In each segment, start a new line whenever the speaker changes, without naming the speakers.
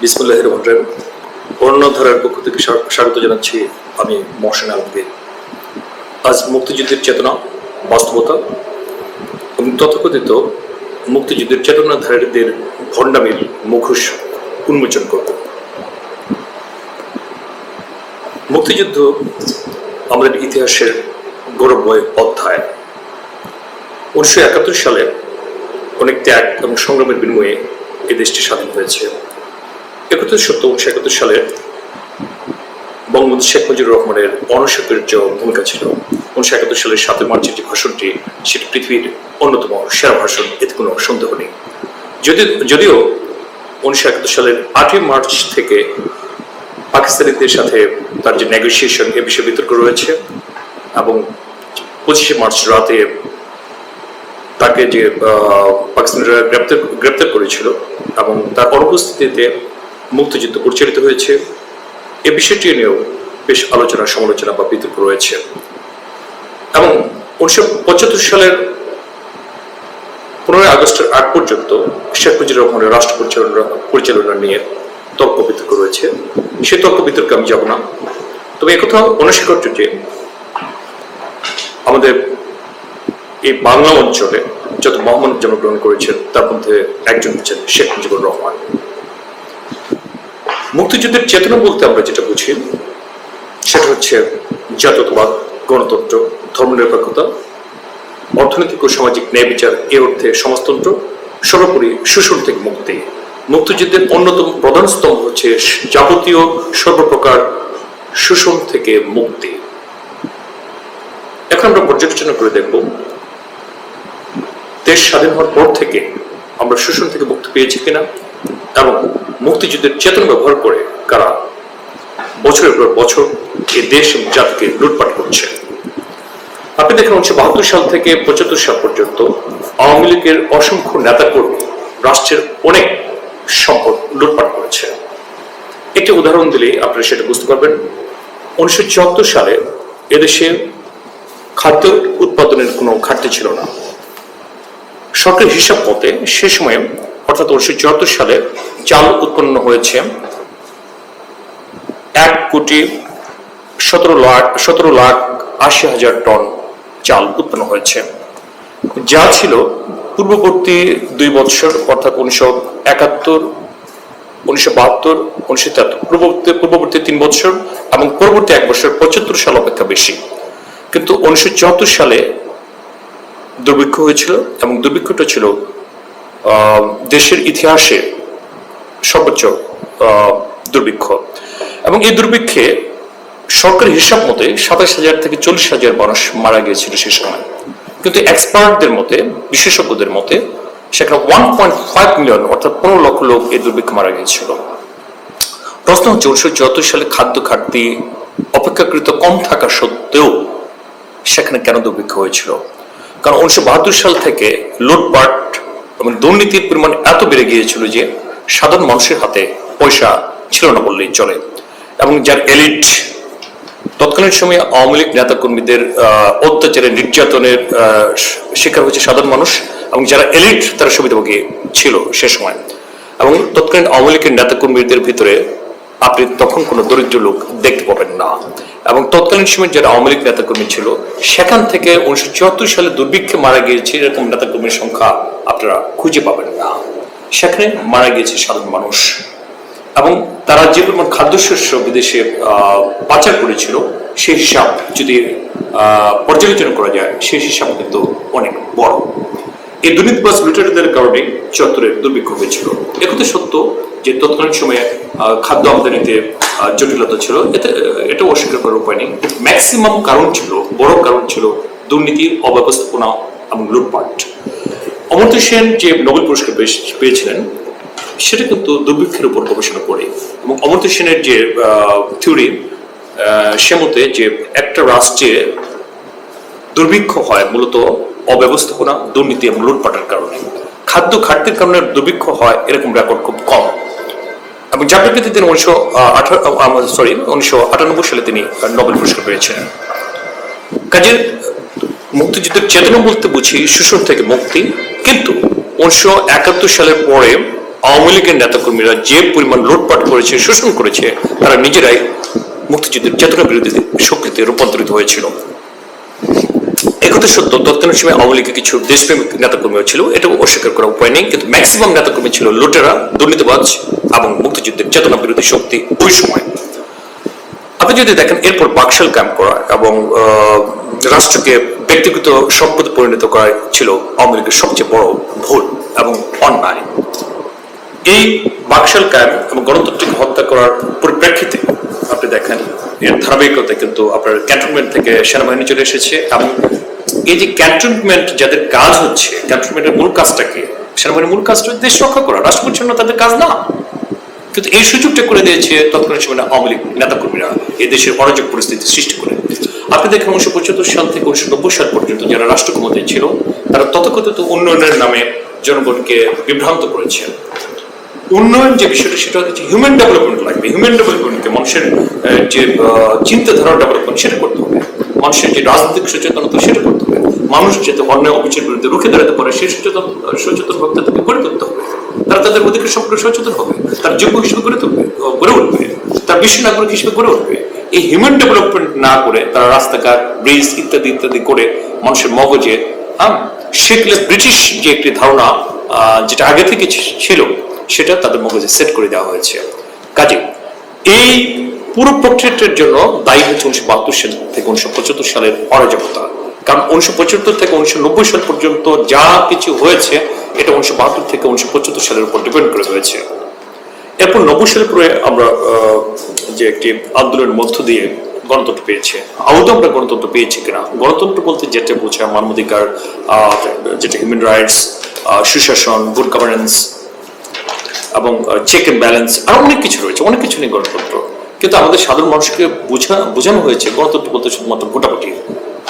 বিসমুল্লাহ রহমান রাহিম। অরণ্যধারার পক্ষ থেকে স্বা- স্বাগত জানাচ্ছি আমি মহসেন আলমগীর। আজ মুক্তিযুদ্ধের চেতনা, বাস্তবতা এবং তথাকথিত মুক্তিযুদ্ধের চেতনাধারীদের ভণ্ডামির মুখোশ উন্মোচন করব। মুক্তিযুদ্ধ আমাদের ইতিহাসের গৌরবময় অধ্যায়। উনিশশো একাত্তর সালে অনেক ত্যাগ এবং সংগ্রামের বিনিময়ে এই দেশটি স্বাধীন হয়েছে। একত্রিশ সত্য উনিশশো একাত্তর সালে বঙ্গবন্ধু শেখ মুজিবুর রহমানের অনস্বীকার্য ভূমিকা ছিল উনিশশো একাত্তর সালের সাতই মার্চের যে ভাষণটি সেটি পৃথিবীর অন্যতম সেরা ভাষণ, এতে কোনো সন্দেহ নেই। যদি যদিও উনিশশো একাত্তর সালের আটই মার্চ থেকে পাকিস্তানিদের সাথে তার যে নেগোসিয়েশন এ বিষয়ে বিতর্ক রয়েছে এবং পঁচিশে মার্চ রাতে তাকে যে পাকিস্তানিরা গ্রেপ্তার গ্রেপ্তার করেছিল এবং তার অনুপস্থিতিতে মুক্তিযুদ্ধ পরিচালিত হয়েছে। এ বিষয়টি নিয়েও বেশ আলোচনা, সমালোচনা বা বিতর্ক রয়েছে। এবং উনিশশো পঁচাত্তর সালের পনেরোই আগস্টের আগ পর্যন্ত শেখ মুজিবুর রহমানের রাষ্ট্র পরিচালনা পরিচালনা নিয়ে তর্ক বিতর্ক রয়েছে। সে তর্ক বিতর্কে আমি যাব না। তবে একথা অনস্বীকার্য যে, আমাদের এই বাংলা অঞ্চলে যত মহামান জন্মগ্রহণ করেছেন, তার মধ্যে একজন হচ্ছেন শেখ মুজিবুর রহমান। মুক্তিযুদ্ধের চেতনা বলতে আমরা যেটা বুঝি, সেটা হচ্ছে জাতীয়তাবাদ, গণতন্ত্র, ধর্মনিরপেক্ষতা, অর্থনৈতিক ও সামাজিক ন্যায় বিচার, এ অর্থে সমাজতন্ত্র, সর্বোপরি শোষণ থেকে মুক্তি। মুক্তিযুদ্ধের অন্যতম প্রধান স্তম্ভ হচ্ছে যাবতীয় সর্বপ্রকার শোষণ থেকে মুক্তি। এখন আমরা পর্যালোচনা করে দেখব দেশ স্বাধীন হওয়ার পর থেকে আমরা শোষণ থেকে মুক্তি পেয়েছি কিনা এবং মুক্তিযুদ্ধের চেতনা ব্যবহার করে কারা বছরের পর বছর এই দেশ এবং জাতিকে লুটপাট করছে। আপনি দেখেন উনিশশো বাহাত্তর সাল থেকে পঁচাত্তর সাল পর্যন্ত আওয়ামী লীগের অসংখ্য নেতাকর্মী রাষ্ট্রের অনেক সম্পদ লুটপাট করেছে। একটি উদাহরণ দিলে আপনারা সেটা বুঝতে পারবেন। উনিশশো চুয়াত্তর সালে এদেশে খাদ্য উৎপাদনের কোনো ঘাটতি ছিল না। সরকারি হিসাব মতে সে সময়ে, অর্থাৎ উনিশশো চুয়াত্তর সালে, চাল উৎপন্ন হয়েছে এক কোটি সতেরো লাখ সতেরো লাখ আশি হাজার টন চাল উৎপন্ন হয়েছে। যা ছিল পূর্ববর্তী দুই বৎসর, অর্থাৎ উনিশশো একাত্তর, উনিশশো বাহাত্তর, উনিশশো তেহাত্তর পূর্ববর্তী পূর্ববর্তী তিন বছর এবং পরবর্তী এক বছর পঁচাত্তর সাল অপেক্ষা বেশি। কিন্তু উনিশশো চুয়াত্তর সালে দুর্ভিক্ষ হয়েছিল এবং দুর্ভিক্ষটা ছিল দেশের ইতিহাসে সর্বোচ্চ দুর্ভিক্ষ। এবং এই দুর্ভিক্ষে সরকারি হিসাব মতে সাতাশ হাজার থেকে চল্লিশ হাজার মানুষ মারা গিয়েছিল সে সময়। কিন্তু এক্সপার্টদের মতে, বিশেষজ্ঞদের মতে, সেখানে ওয়ান পয়েন্ট ফাইভ মিলিয়ন অর্থাৎ পনেরো লক্ষ লোক এই দুর্ভিক্ষে মারা গিয়েছিল। প্রশ্ন হচ্ছে, উনিশশো চুয়াত্তর সালে খাদ্য ঘাটতি অপেক্ষাকৃত কম থাকা সত্ত্বেও সেখানে কেন দুর্ভিক্ষ হয়েছিল? কারণ উনিশশো বাহাত্তর সাল থেকে লুটপাট এবং দুর্নীতির পরিমাণ এত বেড়ে গিয়েছিল যে সাধারণ মানুষের হাতে পয়সা ছিল না বললেই চলে। এবং যার এলিট তৎকালীন সময়ে আওয়ামী লীগ নেতাকর্মীদের আহ, অত্যাচারের নির্যাতনের শিকার হয়েছে সাধারণ মানুষ এবং যারা এলিট তারা সুবিধাভোগী ছিল সে সময়। এবং তৎকালীন আওয়ামী লীগের নেতাকর্মীদের ভিতরে আপনি তখন কোনো দরিদ্র লোক দেখতে পাবেন না। এবং তৎকালীন সময় যারা আওয়ামী লীগ নেতাকর্মী ছিল, সেখান থেকে উনিশশো চুয়াত্তর সালে দুর্ভিক্ষে মারা গিয়েছে এরকম নেতাকর্মীর সংখ্যা আপনারা খুঁজে পাবেন না। সেখানে মারা গিয়েছে সাধারণ মানুষ। এবং তারা যে পরিমাণ খাদ্যশস্য বিদেশে পাচার করেছিল, সেই হিসাব যদি পর্যালোচনা করা যায়, সেই হিসাব কিন্তু অনেক বড়। এই দুর্নীতিবাজ লুটেরাদের কারণে চত্বরের দুর্ভিক্ষ হয়েছিল। একথা সত্য যে তৎকালীন সময়ে খাদ্য আমদানিতে জটিলতা ছিল। এতে এটা অস্বীকার করার উপায় নেই। ম্যাক্সিমাম কারণ ছিল, বড় কারণ ছিল দুর্নীতি অব্যবস্থাপনা এবং লুটপাট। অমর্ত্য সেন যে নোবেল পুরস্কার পেয়ে- পেয়েছিলেন, সেটা কিন্তু দুর্ভিক্ষের উপর গবেষণা করে। এবং অমর্ত্য সেনের যে থিওরি সে মতে যে একটা রাষ্ট্রে দুর্ভিক্ষ হয় মূলত অব্যবস্থাপনা, দুর্নীতি এবং লুটপাটের কারণে। খাদ্য ঘাটতির কারণে দুর্ভিক্ষ হয় এরকম রেকর্ড খুব কম। এবং যার প্রেক্ষিতে তিনি উনিশশো সরি উনিশশো আটানব্বই সালে তিনি নোবেল পুরস্কার পেয়েছিলেন। কাজের মুক্তিযুদ্ধের চেতনা বলতে বুঝি শোষণ থেকে মুক্তি। কিন্তু উনিশশো একাত্তর সালের পরে আওয়ামী লীগের নেতাকর্মীরা যে পরিমাণ লুটপাট করেছে, শোষণ করেছে, তারা নিজেরাই মুক্তিযুদ্ধের চেতনা বিরোধী শক্তিতে রূপান্তরিত হয়েছিল। একথা সত্য তৎকালীন সময় আওয়ামী লীগের কিছু দেশপ্রেমিক নেতাকর্মীও ছিল, এটাও অস্বীকার করার উপায় নেই, কিন্তু ম্যাক্সিমাম নেতাকর্মী ছিল লুটেরা, দুর্নীতিবাজ এবং মুক্তিযুদ্ধের চেতনা বিরোধী শক্তি ওই সময়। আপনি যদি দেখেন, এরপর বাকশাল ক্যাম্প করা এবং রাষ্ট্রকে ব্যক্তিগত সম্পদে পরিণত করা ছিল আওয়ামী লীগের সবচেয়ে বড় ভুল এবং অন্যায়। এই বাকশাল ক্যাম্প এবং গণতন্ত্রকে হত্যা করার পরিপ্রেক্ষিতে আপনি দেখেন, এর ধারাবাহিকতা কিন্তু আপনার ক্যান্টনমেন্ট থেকে সেনাবাহিনী চলে এসেছে এবং এই যে ক্যান্টনমেন্ট যাদের কাজ হচ্ছে ক্যান্টনমেন্টের মূল কাজটা কি? সেনাবাহিনীর মূল কাজটা দেশ রক্ষা করা রাষ্ট্র তাদের কাজ না। কিন্তু এই সুযোগটা করে দিয়েছে তৎকালীন সময় আওয়ামী লীগ নেতাকর্মীরা, এই দেশের অরাজক পরিস্থিতি সৃষ্টি করে। আপনি দেখেন উনিশশো পঁচাত্তর সাল থেকে উনিশশো নব্বই সাল পর্যন্ত যারা রাষ্ট্র ক্ষমতায় ছিল, তারা তথাকথিত উন্নয়নের নামে জনগণকে বিভ্রান্ত করেছে। উন্নয়ন যে বিষয়টা, সেটা হচ্ছে হিউম্যান ডেভেলপমেন্ট লাগবে হিউম্যান ডেভেলপমেন্টকে মানুষের যে চিন্তাধারা ডেভেলপমেন্ট সেটা করতে হবে। মানুষের যে রাজনৈতিক সচেতনতা সেটা করতে হবে। মানুষ যাতে অন্যায় অবিচার বিরুদ্ধে রুখে দাঁড়াতে পারে সেই সচেতন সচেতন ভাবতে তাকে গড়ে তুলতে হবে। তারা তাদের অধিকার সম্পর্কে সচেতন হবে। তার যোগ্য হিসেবে গড়ে তুলবে গড়ে উঠবে। তার বিশ্ব নাগরিক হিসেবে গড়ে উঠবে। এই হিউম্যান ডেভেলপমেন্ট না করে তারা রাস্তাঘাট ব্রিজ ইত্যাদি ইত্যাদি করে মানুষের মগজে হ্যাঁ? সেগুলো ব্রিটিশ যে একটি ধারণা যেটা আগে থেকে ছিল, সেটা তাদের মগজে সেট করে দেওয়া হয়েছে। কাজে এই পুরো প্রক্রিয়াটার জন্য দায়ী হচ্ছে উনিশশো বাহাত্তর সাল থেকে উনিশশো পঁচাত্তর সালের অরাজকতা। কারণ উনিশশো পঁচাত্তর থেকে উনিশশো নব্বই সাল পর্যন্ত যা কিছু হয়েছে, এটা উনিশশো বাহাত্তর থেকে উনিশশো পঁচাত্তর সালের উপর ডিপেন্ড করে হয়েছে এরপর নব্বই সালের পরে আমরা যে একটি আন্দোলনের মধ্য দিয়ে গণতন্ত্র পেয়েছে। আদৌ আমরা গণতন্ত্র পেয়েছি কিনা? গণতন্ত্র বলতে যেটা বোঝায় মানবাধিকার যেটা হিউম্যান রাইটস সুশাসন গুড গভর্নেন্স এবং চেক এন্ড ব্যালেন্স আর অনেক কিছু রয়েছে, অনেক কিছু নিয়ে গণতন্ত্র। কিন্তু আমাদের সাধারণ মানুষকে বোঝা, বোঝানো হয়েছে গণতন্ত্র বলতে শুধুমাত্র ভোটাভুটি।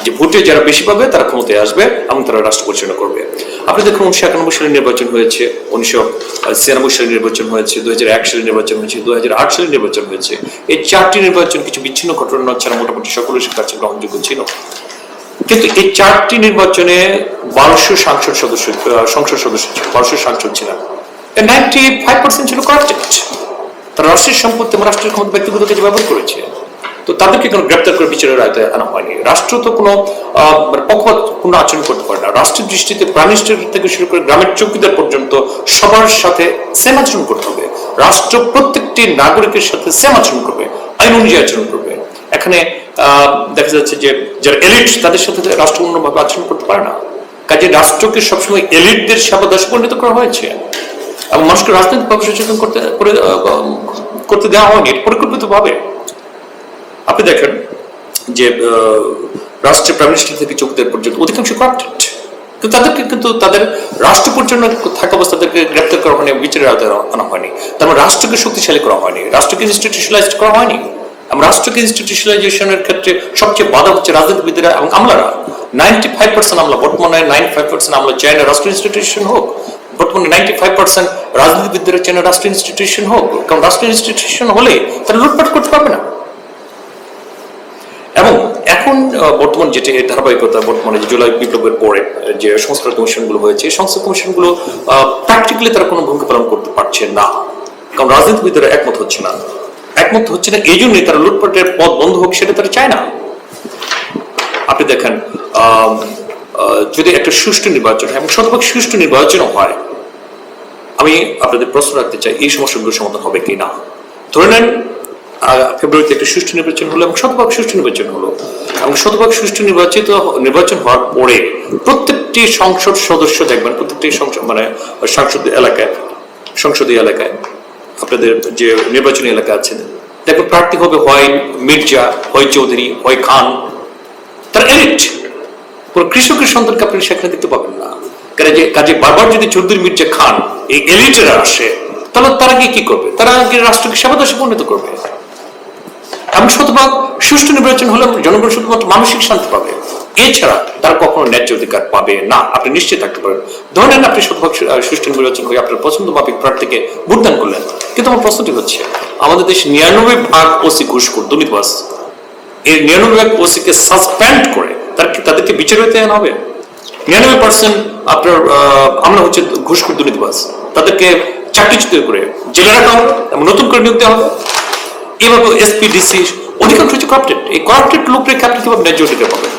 যে ভোটে যারা বেশি পাবে, তারা ক্ষমতায় আসবে এবং তারা রাষ্ট্র পরিচালনা করবে। আপনি দেখুন উনিশশো একানব্বই সালে নির্বাচন হয়েছে, উনিশশো ছিয়ানব্বই সালে নির্বাচন হয়েছে দু এক সালে নির্বাচন হয়েছে দু আট সালে নির্বাচন হয়েছে। এই চারটি নির্বাচন কিছু বিচ্ছিন্ন ঘটনা ছাড়া মোটামুটি সকলের কাছে গ্রহণযোগ্য ছিল। কিন্তু এই চারটি নির্বাচনে বারোশো সাংসদ সদস্য সংসদ সদস্য ছিল, বারোশো সাংসদ ছিলেন। নাইনটি ফাইভ পার্সেন্ট ছিল করাপ্টেড তারা রাষ্ট্রের সম্পত্তি এবং রাষ্ট্রের ক্ষমতা ব্যক্তিগত কাজে ব্যবহার করেছে তো তাদেরকে কোনো গ্রেপ্তার করে বিচারের আয়তায় আনা হয়নি। রাষ্ট্র তো কোনো আহ, কোনো আচরণ করতে পারে না। রাষ্ট্রের দৃষ্টিতে প্রাণ মিনিস্টার থেকে শুরু করে গ্রামের চৌকিদার পর্যন্ত সবার সাথে সেম আচরণ করতে হবে। রাষ্ট্র প্রত্যেকটি নাগরিকের সাথে সেম আচরণ করবে আইন অনুযায়ী আচরণ করবে। এখানে দেখা যাচ্ছে যে যারা এলিট তাদের সাথে রাষ্ট্র অন্যভাবে আচরণ করতে পারে না। কাজে রাষ্ট্রকে সবসময় এলিটদের সেবা দাসে পরিণত করা হয়েছে। এবং মানুষকে রাজনৈতিকভাবে সচেতন করতে, করে করতে দেওয়া হয়নি পরিকল্পিতভাবে। আপনি দেখেন যে রাষ্ট্রের প্রাইম মিনিস্টার থেকে চৌকিদার পর্যন্ত অধিকাংশ করাপ্টেড কিন্তু তাদেরকে, কিন্তু তাদের রাষ্ট্র পরিচালনা থাকা অবস্থা তাদেরকে গ্রেপ্তার করা হয়নি, বিচারের আওতায় আনা হয়নি। তার মানে রাষ্ট্রকে শক্তিশালী করা হয়নি, রাষ্ট্রকে ইনস্টিটিউশনালাইজ করা হয়নি। এবং রাষ্ট্রকে ইনস্টিটিউশনালাইজেশনের ক্ষেত্রে সবচেয়ে বাধা হচ্ছে রাজনীতিবিদরা এবং আমলারা। নাইনটি ফাইভ পার্সেন্ট আমলা বর্তমানে নাইনটি ফাইভ পার্সেন্ট আমলা, চায় না রাষ্ট্র ইনস্টিটিউশন হোক বর্তমানে নাইনটি ফাইভ পার্সেন্ট রাজনীতিবিদরা চায় না রাষ্ট্র ইনস্টিটিউশন হোক, কারণ রাষ্ট্র ইনস্টিটিউশন হলে তারা লুটপাট করতে পারবে না। এবং এখন বর্তমান যেটি ধারাবাহিকতা, বর্তমানে যে জুলাই বিপ্লবের পরে যে সংস্কার কমিশনগুলো হয়েছে সংস্কার কমিশনগুলো প্র্যাকটিক্যালি তারা কোনো ভূমিকা পালন করতে পারছে না। কারণ রাজনীতিবিদরা একমত হচ্ছে না। একমত হচ্ছে না এই জন্যই তারা লুটপাটের পথ বন্ধ হোক সেটা তারা চায় না। আপনি দেখেন যদি একটা সুষ্ঠু নির্বাচন হয়, এবং শতভাগ সুষ্ঠু নির্বাচনও হয় আমি আপনাদের প্রশ্ন রাখতে চাই, এই সমস্যাগুলোর সমাধান হবে কি না ধরে নেন ফেব্রুয়ারিতে একটা সুষ্ঠু নির্বাচন হলো এবং শতভাগ সুষ্ঠু নির্বাচন হলো। এবং শতভাগ সুষ্ঠু নির্বাচিত নির্বাচন হওয়ার পরে প্রত্যেকটি সংসদ সদস্য দেখবেন, প্রত্যেকটি সংসদ মানে সংসদ এলাকায়, সংসদীয় এলাকায়, আপনাদের যে নির্বাচনী এলাকা আছে, দেখবেন প্রার্থী হবে হয় মির্জা হয় চৌধুরী হয় খান। তারা এলিট কোন কৃষকের সন্তানকে আপনি সেখানে দেখতে পাবেন না। কাজে কাজে বারবার যদি চৌধুরী মির্জা খান, এই এলিটেরা আসে তাহলে তারা গিয়ে কি করবে? তারা গিয়ে রাষ্ট্রকে সেবাদাসে পরিণত করবে। এমন শতভাগ সুষ্ঠু নির্বাচন হলে জনগণ শুধুমাত্র মানসিক শান্তি পাবে। এছাড়া তার কখনো ন্যায্য অধিকার পাবে না। আপনি নিশ্চিত থাকতে পারেন। ধরেন আপনি শতভাগ সুষ্ঠু নির্বাচন হয়ে আপনার পছন্দ মাফিক প্রার্থীকে ভোটদান করলেন। কিন্তু আমার প্রশ্নটি হচ্ছে, আমাদের দেশে নিরানব্বই ভাগ ওসি ঘুষখোর দুর্নীতিবাস এই নিরানব্বই ভাগ ওসিকে সাসপেন্ড করে, তার তাদেরকে বিচার হইতে হবে? নিরানব্বই পার্সেন্ট আপনার আমরা হচ্ছে ঘুষখোর দুর্নীতিবাস তাদেরকে চাকরিচ্যুত করে জেলে রাখা হবে, এবং নতুন করে নিয়োগ দেওয়া হবে। এভাবে এসপিডিসি অধিকাংশ হচ্ছে করাপ্টেড এই করাপ্টেড লোকের আপনি কীভাবে ন্যায্য অধিকার পাবেন?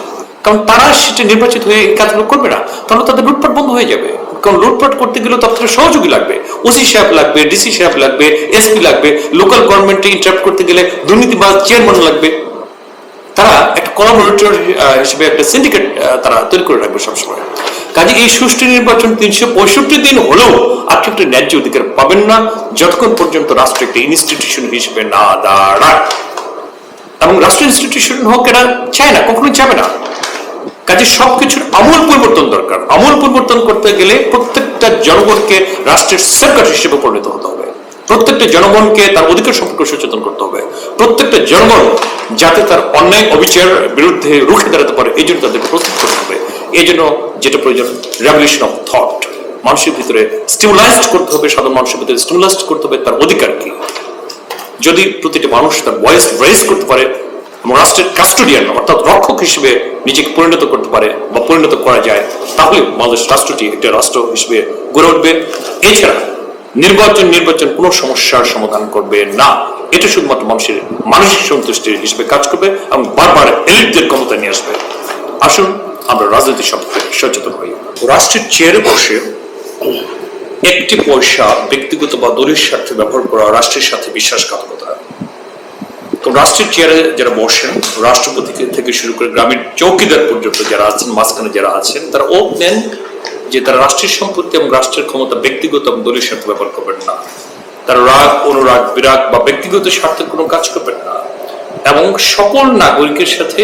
কারণ তারা সেটা নির্বাচিত হয়ে এই কাজগুলো করবে না। তাহলে তাদের লুটপাট বন্ধ হয়ে যাবে। কারণ লুটপাট করতে গেলে থেকে সহযোগী লাগবে। ওসি সাহেব লাগবে ডিসি সাহেব লাগবে এসপি লাগবে লোকাল গভর্নমেন্টে ইন্টারাপ্ট করতে গেলে দুর্নীতিবাজ চেয়ারম্যান লাগবে। তারা একটা কোলাবোরেটর হিসেবে একটা সিন্ডিকেট তারা তৈরি করে রাখবে সবসময়। কাজে এই সুষ্ঠু নির্বাচন তিনশো পঁয়ষট্টি দিন হলেও আপনি একটা ন্যায্য অধিকার পাবেন না, যতক্ষণ পর্যন্ত রাষ্ট্র একটা ইনস্টিটিউশন হিসেবে না দাঁড়ায়। এবং রাষ্ট্র ইনস্টিটিউশন হোক এরা চায় না কখনো যাবে না। কাজে সবকিছুর আমূল পরিবর্তন দরকার। আমূল পরিবর্তন করতে গেলে প্রত্যেকটা জনগণকে রাষ্ট্রের সরকার হিসেবে পরিণত হতে হবে। প্রত্যেকটা জনগণকে তার অধিকার সম্পর্কে সচেতন করতে হবে। প্রত্যেকটা জনগণ যাতে তার অন্যায় অবিচার বিরুদ্ধে রুখে দাঁড়াতে পারে, এই জন্য তাদের প্রস্তুত করতে হবে। এই জন্য যেটা প্রয়োজন রেভলিউশন অফ থট মানুষের ভিতরে স্টিমুলাইজড করতে হবে, সাধারণ মানুষের ভিতরে স্টিমুলাইজড করতে হবে, তার অধিকার কি? যদি প্রতিটি মানুষ তার ভয়েস রেজ করতে পারে, এবং রাষ্ট্রের কাস্টোডিয়ান অর্থাৎ রক্ষক হিসেবে নিজেকে পরিণত করতে পারে বা পরিণত করা যায়, তাহলে বাংলাদেশ রাষ্ট্রটি একটা রাষ্ট্র হিসেবে গড়ে উঠবে। এছাড়া নির্বাচন নির্বাচন কোনো সমস্যার সমাধান করবে না। এটা শুধুমাত্র মানুষের মানসিক সন্তুষ্টির হিসেবে কাজ করবে এবং বারবার এলিটদের ক্ষমতা নিয়ে আসবে। আসুন আমরা রাজনীতি সম্পর্কে সচেতন হই। রাষ্ট্রের চেয়ারে বসে একটি পয়সা ব্যক্তিগত বা দলীয় স্বার্থে ব্যবহার করা রাষ্ট্রের সাথে বিশ্বাসঘাতকতা। তো রাষ্ট্রের চেয়ারে যারা বসেন, রাষ্ট্রপতি থেকে শুরু করে গ্রামের চৌকিদার পর্যন্ত যারা আছেন, মাঝখানে যারা আছেন, তারা ও নেন যে তারা রাষ্ট্রের সম্পত্তি এবং রাষ্ট্রের ক্ষমতা ব্যক্তিগত এবং দলীয় স্বার্থে ব্যবহার করবেন না। তারা রাগ, অনুরাগ, বিরাগ বা ব্যক্তিগত স্বার্থে কোনো কাজ করবেন না। এবং সকল নাগরিকের সাথে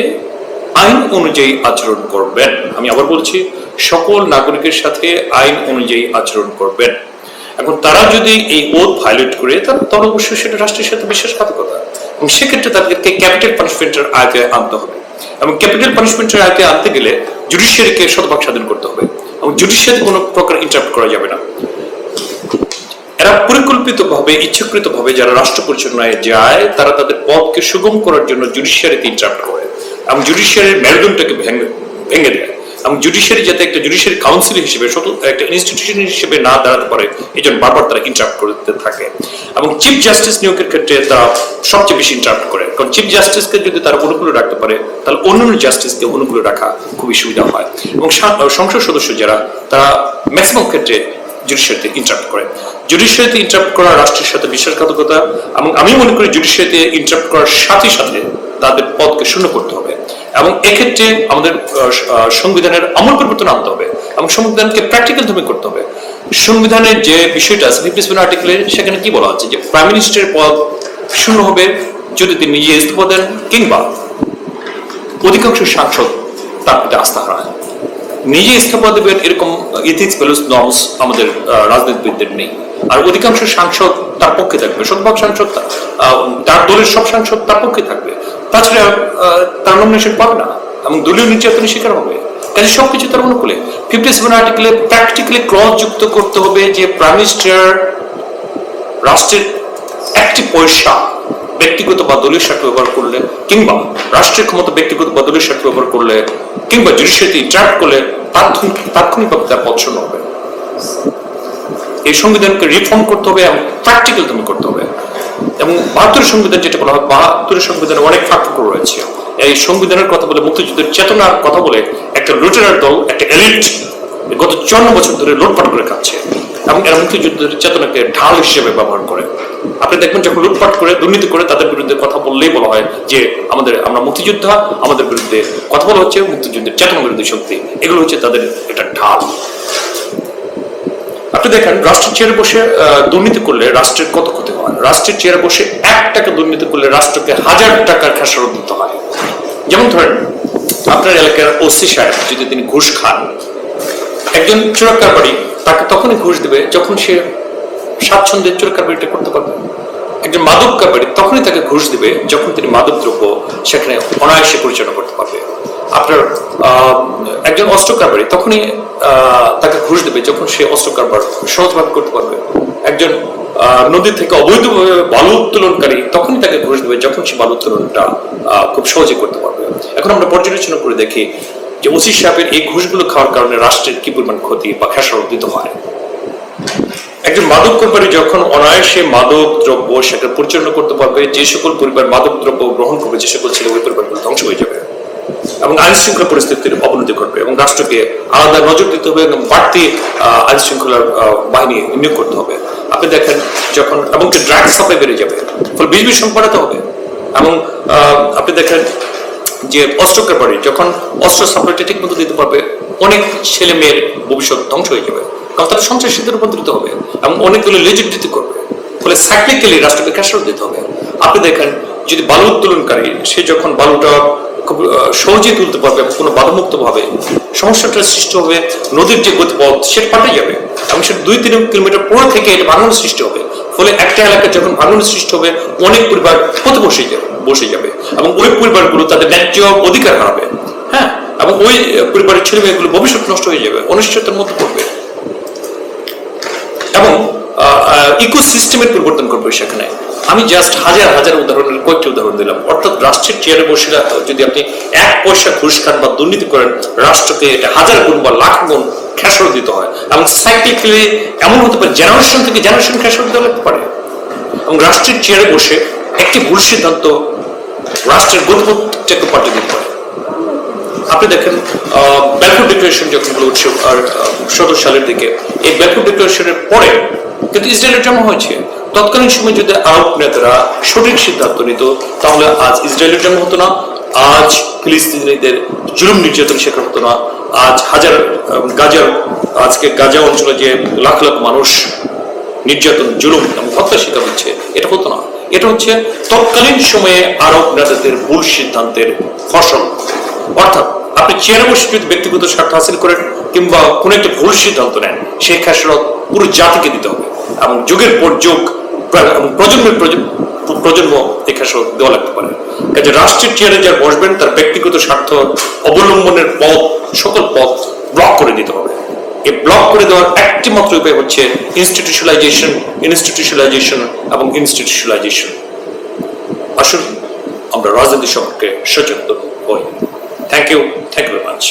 আইন অনুযায়ী আচরণ করবেন। আমি আবার বলছি, সকল নাগরিকের সাথে আইন অনুযায়ী আচরণ করবেন। এখন তারা যদি এই ওথ ভায়োলেট করে, তাহলে তাহলে অবশ্যই সেটা রাষ্ট্রের সাথে বিশ্বাসঘাতকতা। এবং সেক্ষেত্রে তাদেরকে ক্যাপিটাল পানিশমেন্টের আয়তে আনতে হবে। এবং ক্যাপিটাল পানিশমেন্টের আয়তে আনতে গেলে জুডিশিয়ারিকে শতভাগ স্বাধীন করতে হবে। এবং জুডিশিয়ারি কোনো প্রকার ইন্টারাপ্ট করা যাবে না। এরা পরিকল্পিতভাবে, ইচ্ছাকৃতভাবে যারা রাষ্ট্র পরিচালনায় যায়, তারা তাদের পথকে সুগম করার জন্য জুডিশিয়ারিতে ইন্টারাপ্ট করে। এবং জুডিশিয়ারির মেরুদণ্ডটাকে ভেঙে ভেঙে দেয়। এবং জুডিশিয়ারি যাতে একটা জুডিশিয়ারি কাউন্সিল হিসেবে একটা ইনস্টিটিউশন হিসেবে না দাঁড়াতে পারে, এই জন্য বারবার তারা ইন্টারাপ্ট করতে থাকে। এবং চিফ জাস্টিস নিয়োগের ক্ষেত্রে তারা সবচেয়ে বেশি ইন্টারাপ্ট করে। কারণ চিফ জাস্টিসকে যদি তারা অনুকূলে রাখতে পারে, তাহলে অন্যান্য জাস্টিসকে অনুকূলে রাখা খুবই সুবিধা হয়। এবং সংসদ সদস্য যারা, তারা ম্যাক্সিমাম ক্ষেত্রে জুডিশিয়ারিতে ইন্টারাপ্ট করে। জুডিশিয়ারিতে ইন্টারাপ্ট করা রাষ্ট্রের সাথে বিশ্বাসঘাতকতা এবং আমি মনে করি জুডিশিয়ারিতে ইন্টারাপ্ট করার সাথে সাথে তাদের পদকে শূন্য করতে হবে এবং এক্ষেত্রে আমাদের সংবিধানের আমল পরিবর্তন আনতে হবে এবং সংবিধানকে প্র্যাকটিক্যাল ধর্মে করতে হবে। সংবিধানের যে বিষয়টা আছে ফিফটি আর্টিকেলে সেখানে কি বলা হচ্ছে যে প্রাইম মিনিস্টারের পদ শূন্য হবে যদি তিনি নিজে ইস্তফা দেন কিংবা অধিকাংশ সাংসদ তার প্রতি আস্থা হারায়। নিজে ইস্তফা দেবেন এরকম ইথিক্স ভ্যালুস নর্মস আমাদের রাজনীতিবিদদের নেই। আর অধিকাংশ সাংসদ তার পক্ষে থাকবে। শতভাগ সাংসদ তার দলের সব সাংসদ তার পক্ষে থাকবে। তাছাড়া তার নমিনেশন পাবে না এবং দলীয় নির্যাতনের শিকার হবে। কাজে সবকিছু তার অনুকূলে। ফিফটি সেভেন আর্টিকেলে প্র্যাকটিক্যালি ক্লজ যুক্ত করতে হবে যে প্রাইম মিনিস্টার রাষ্ট্রের একটি পয়সা ব্যক্তিগত বা দলীয় স্বার্থ ব্যবহার করলে কিংবা রাষ্ট্রের ক্ষমতা ব্যক্তিগত বা দলীয় স্বার্থ ব্যবহার করলে কিংবা জুডিশিয়ারিতে ইন্টারাক্ট করলে তাৎক্ষণিক তাৎক্ষণিকভাবে তার পছন্দ হবে। এই সংবিধানকে রিফর্ম করতে হবে এবং প্র্যাকটিক্যাল তুমি করতে হবে। এবং বাহাত্তরের সংবিধান যেটা বলা হয় বাহাত্তরের সংবিধানে অনেক পার্থক্য রয়েছে। এই সংবিধানের কথা বলে মুক্তিযুদ্ধের চেতনার কথা বলে একটা লুটেরার দল, একটা এলিট গত চুয়ান্ন বছর ধরে লুটপাট করে খাচ্ছে এবং এরা মুক্তিযুদ্ধের চেতনাকে ঢাল হিসেবে ব্যবহার করে। আপনি দেখবেন যখন লুটপাট করে, দুর্নীতি করে তাদের বিরুদ্ধে কথা বললেই বলা হয় যে, আমাদের, আমরা মুক্তিযোদ্ধা, আমাদের বিরুদ্ধে কথা বলা হচ্ছে, মুক্তিযুদ্ধের চেতনা বিরোধী শক্তি। এগুলো হচ্ছে তাদের এটা ঢাল। আপনি দেখেন, রাষ্ট্রের চেয়ারে বসে দুর্নীতি করলে রাষ্ট্রের কত ক্ষতি হয়? রাষ্ট্রের চেয়ারে বসে এক টাকা দুর্নীতি করলে রাষ্ট্রকে হাজার টাকার খেসারত দিতে হয়। যেমন ধরেন, আপনার এলাকার ওসি সাহেব যদি তিনি ঘুষ খান, একজন চোরাকার বাড়ি, তাকে তখনই ঘুষ দেবে যখন সে স্বাচ্ছন্দ্যে চোরাকার বাড়িটা করতে পারবে। একজন মাদক কারবারি তখনই তাকে ঘুষ দেবে যখন তিনি মাদক দ্রব্য সেখানে অনায়াসে পরিচালনা করতে পারবে। আপনার একজন অস্ত্র কারবারি, তখনই তাকে ঘুষ দেবে, যখন সে অস্ত্র কারবার সহজভাবে করতে পারবে। একজন নদী থেকে অবৈধভাবে বালু উত্তোলনকারী তখনই তাকে ঘুষ দেবে, যখন সে বালু উত্তোলনটা খুব সহজে করতে পারবে। এখন আমরা পর্যালোচনা করে দেখি যে ওসি সাহেবের এই ঘুষগুলো খাওয়ার কারণে রাষ্ট্রের কি পরিমাণ ক্ষতি বা খেসারত দিতে হয়। একজন মাদক কোম্পানি যখন অনায়াসে মাদক দ্রব্য সেটা পরিচালনা করতে পারবে, যে সকল পরিবার মাদক দ্রব্য গ্রহণ করবে, যে সকল ছেলে ওই পরিবারগুলো ধ্বংস হয়ে যাবে। এবং আইন শৃঙ্খলা পরিস্থিতির অবনতি ঘটবে এবং রাষ্ট্রকে আলাদা নজর দিতে হবে এবং বাড়তি আইন শৃঙ্খলার বাহিনী নিয়োগ করতে হবে। আপনি দেখেন যখন, এবং ড্রাগ সাপ্লাই বেড়ে যাবে, ফলে বিষ বাড়াতে হবে। এবং আপনি দেখেন যে অস্ত্র কারবারি, যখন অস্ত্র সাপ্লাইটা ঠিক মতো দিতে পারবে, অনেক ছেলে মেয়ের ভবিষ্যৎ ধ্বংস হয়ে যাবে। কারণ তারা সন্ত্রাসীতে রূপান্তরিত হবে এবং অনেকগুলো লেজিটিভিটি করবে। ফলে সাইক্লিক্যালি রাষ্ট্রকে ক্যাশার দিতে হবে। আপনি দেখেন, যদি বালু উত্তোলনকারী, সে যখন বালুটা খুব সহজেই তুলতে পারবে, কোনো বাধামুক্ত ভাবে সমস্যাটার সৃষ্টি হবে, নদীর যে গতিপথ, সেটা পাল্টে যাবে এবং সেটা দুই তিন কিলোমিটার পর থেকে এটা ভাঙন সৃষ্টি হবে। ফলে একটা এলাকায় যখন ভাঙন সৃষ্টি হবে, অনেক পরিবার পথে বসে যাবে বসে যাবে এবং ওই পরিবারগুলো তাদের ন্যায্য অধিকার হারাবে। হ্যাঁ? এবং ওই পরিবারের ছেলে মেয়েগুলো ভবিষ্যৎ নষ্ট হয়ে যাবে, অনিশ্চয়তার মধ্যে পড়বে। এবং ইকোসিস্টেমের পরিবর্তন করবে সেখানে। আমি জাস্ট হাজার হাজার উদাহরণের কয়েকটি উদাহরণ দিলাম। অর্থাৎ রাষ্ট্রের চেয়ারে বসে যদি আপনি এক পয়সা ঘুষ খান বা দুর্নীতি করেন, রাষ্ট্রকে এটা হাজার গুণ বা লাখ গুণ খেসর দিতে হয়। এবং সাইক্লিক্যালি এমন হতে পারে জেনারেশন থেকে জেনারেশন খেসর দিতে লাগতে পারে। এবং রাষ্ট্রের চেয়ারে বসে একটি ভুল সিদ্ধান্ত রাষ্ট্রের গতিপথটাকে পাল্টে দিতে পারে। আপনি দেখেন ব্যালফুড ডিক্লারেশন যখন উৎসব আর সতেরো সালের দিকে, এই ব্যালফুড ডিক্লারেশনের পরে কিন্তু ইসরায়েলের জন্ম হয়েছে। তৎকালীন সময় যদি আরব নেতারা সঠিক সিদ্ধান্ত নিত, তাহলে আজ ইসরায়েলের জন্ম হতো না, আজ ফিলিস্তিনিদের জুলুম নির্যাতন শেখা হতো না, আজ হাজার গাজার, আজকে গাজা অঞ্চলে যে লাখ লাখ মানুষ নির্যাতন, জুলুম এবং হত্যা শিকার হচ্ছে, এটা হতো না। এটা হচ্ছে তৎকালীন সময়ে আরব নেতাদের ভুল সিদ্ধান্তের ফসল। অর্থাৎ আপনি চেয়ারে বসে যদি ব্যক্তিগত স্বার্থ হাসিল করেন কিংবা কোনো একটা ভুল সিদ্ধান্ত নেন সেই খেসরত পুরো জাতিকে দিতে হবে। এবং যুগের পর যুগ প্রজন্মের প্রজন্ম খেসরত দেওয়া লাগতে পারে। কাজে রাষ্ট্রের চেয়ারে যারা বসবেন, তার ব্যক্তিগত স্বার্থ অবলম্বনের পথ, সকল পথ ব্লক করে দিতে হবে। এই ব্লক করে দেওয়ার একটি মাত্র উপায় হচ্ছে ইনস্টিটিউশনালাইজেশন ইনস্টিটিউশনালাইজেশন এবং ইনস্টিটিউশনালাইজেশন আসুন, আমরা রাজনীতি সম্পর্কে সচেতন হই। Thank you thank you very much